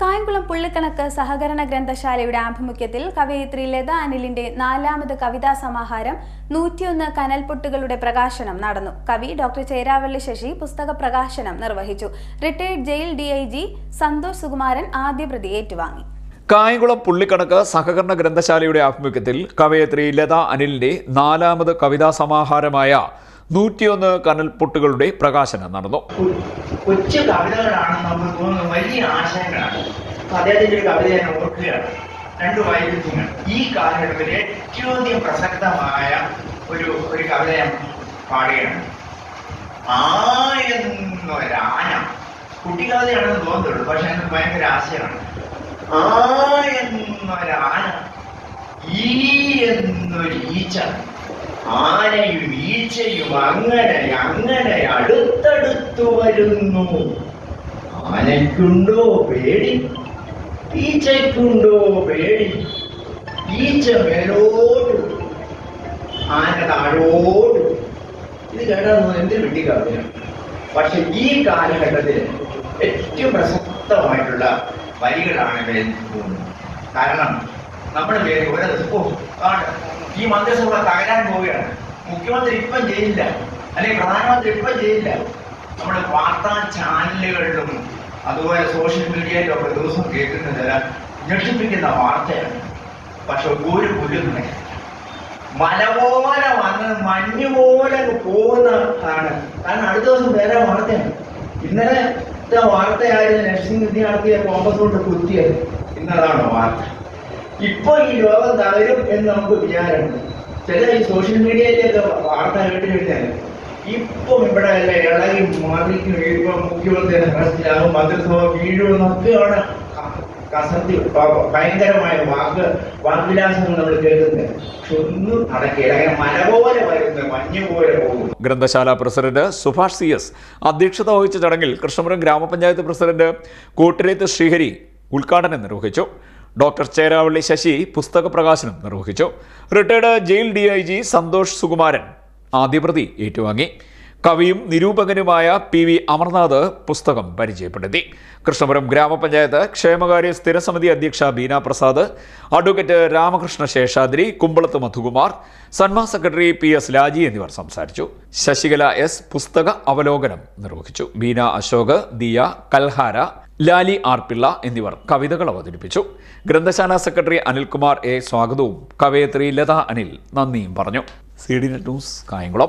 കായംകുളം പുള്ളിക്കണക്ക് സഹകരണ ഗ്രന്ഥശാലയുടെ ആഭിമുഖ്യത്തിൽ കവയിത്രി ലത അനിലിന്റെ നാലാമത് കവിതാ സമാഹാരം നൂറ്റിയൊന്ന് കനൽപൊട്ടുകളുടെ പ്രകാശനം നടന്നു. കവി ഡോക്ടർ ചേരാവള്ളി ശശി പുസ്തക പ്രകാശനം നിർവഹിച്ചു. Retired jail D I G Santhosh Sukumaran ആദ്യ പ്രതി ഏറ്റുവാങ്ങി. കായംകുളം പുള്ളിക്കണക്ക് സഹകരണ ഗ്രന്ഥശാലയുടെ ആഭിമുഖ്യത്തിൽ കവയിത്രി ലത അനിലിന്റെ നാലാമത് കവിതാ സമാഹാരമായ നൂറ്റിയൊന്ന് കനൽപ്പൊട്ടുകളുടെ പ്രകാശനം നടന്നു. കൊച്ചു കവിതകളാണ് നമുക്ക് തോന്നുന്നത് വലിയ ആശയങ്ങളാണ് അദ്ദേഹത്തിന്റെ ഒരു കവിത ഞാൻ ഓർക്കുകയാണ്. രണ്ട് വൈരുദ്ധ്യങ്ങൾ ഈ കാലഘട്ടത്തിൽ ഏറ്റവും പ്രസക്തമായ ഒരു ഒരു കവിത ഞാൻ പാടുകയാണ്. ആ എന്നൊരാന കുട്ടിക്കവിതയാണെന്ന് തോന്നുന്നുള്ളൂ പക്ഷെ അതിന് ഭയങ്കര ആശയമാണ്. ആ എന്നൊരാന ഈ എന്നൊരു ഈച്ച ആനയും ഈച്ചയും അങ്ങനെ അങ്ങനെ അടുത്തടുത്തു വരുന്നു. ആനയ്ക്കുണ്ടോ പേടി? ഈച്ചയ്ക്കുണ്ടോ പേടി? ഈച്ച മേലോട്ട് ആന താഴോടു ഇത് കേട്ടാൽ എന്ത് വേണ്ടി കവിതയാണ് പക്ഷെ ഈ കാലഘട്ടത്തിൽ ഏറ്റവും പ്രസക്തമായിട്ടുള്ള വരികളാണ് തോന്നുന്നത് കാരണം നമ്മുടെ പേര് ഒരു റിപ്പോർട്ട് ഈ മന്ത്രിസഭ തകരാൻ പോവുകയാണ്. മുഖ്യമന്ത്രി ഇപ്പം ചെയ്യില്ല അല്ലെങ്കിൽ പ്രധാനമന്ത്രി ഇപ്പം ചെയ്യില്ല നമ്മുടെ വാർത്താ ചാനലുകളിലും അതുപോലെ സോഷ്യൽ മീഡിയയിലും ഒക്കെ ദിവസം കേൾക്കുന്ന ചില ഞെട്ടിപ്പിക്കുന്ന വാർത്തയാണ്. പക്ഷെ ഒരു പുല്ലും നടക്കില്ല വന്ന് മഞ്ഞ് പോലെ പോകുന്നതാണ്. കാരണം അടുത്ത ദിവസം വേറെ വാർത്തയാണ്. ഇന്നലെ വാർത്തയായിരുന്നു നഴ്സിംഗ് വിദ്യാർത്ഥിയെ കോമ്പസ് കൊണ്ട് കുത്തിയത്. ഇന്നതാണ് വാർത്ത. ഇപ്പൊ ഈ ലോകം തകരും എന്ന് നമുക്ക് വിചാരമുണ്ട്. ചില ഈ സോഷ്യൽ മീഡിയയിലൊക്കെ വാർത്ത കേട്ട് കഴിഞ്ഞാൽ ഇപ്പം ഇവിടെ അല്ല ഇളകി മറിക്കും ഇപ്പം മുഖ്യമന്ത്രി അറസ്റ്റിലാകും മന്ത്രിസഭ വീഴുമെന്നൊക്കെയാണ് കസന്തി ഭയങ്കരമായ വാക്ക് വാഗ്വിലാസങ്ങൾ നമ്മൾ കേൾക്കുന്നത് ഗ്രന്ഥശാല പ്രസിഡന്റ് സുഭാഷ് സി എസ് അധ്യക്ഷത വഹിച്ച ചടങ്ങിൽ കൃഷ്ണപുരം ഗ്രാമപഞ്ചായത്ത് പ്രസിഡന്റ് കൂട്ടരേത്ത് ശ്രീഹരി ഉദ്ഘാടനം നിർവഹിച്ചു. ഡോക്ടർ ചേരാവള്ളി ശശി പുസ്തക പ്രകാശനം നിർവഹിച്ചു. Retired jail D I G Santhosh Sukumaran ആദ്യപ്രതി ഏറ്റുവാങ്ങി. കവിയും നിരൂപകനുമായ പി വി അമർനാഥ് പുസ്തകം പരിചയപ്പെടുത്തി. കൃഷ്ണപുരം ഗ്രാമപഞ്ചായത്ത് ക്ഷേമകാര്യ സ്ഥിരസമിതി അധ്യക്ഷ ബീന പ്രസാദ് അഡ്വക്കേറ്റ് രാമകൃഷ്ണ ശേഷാദ്രി കുമ്പളത്ത് മധുകുമാർ സന്മാ സെക്രട്ടറി പി എസ് ലാജി എന്നിവർ സംസാരിച്ചു. ശശികല എസ് പുസ്തക അവലോകനം നിർവഹിച്ചു. ബീന അശോക് ദിയ കൽഹാര ലാലി ആർ പിള്ള എന്നിവർ കവിതകൾ അവതരിപ്പിച്ചു. ഗ്രന്ഥശാല സെക്രട്ടറി അനിൽകുമാർ എ സ്വാഗതവും കവയത്രി ലത അനിൽ നന്ദിയും പറഞ്ഞു. C D net news. Kayamkulam.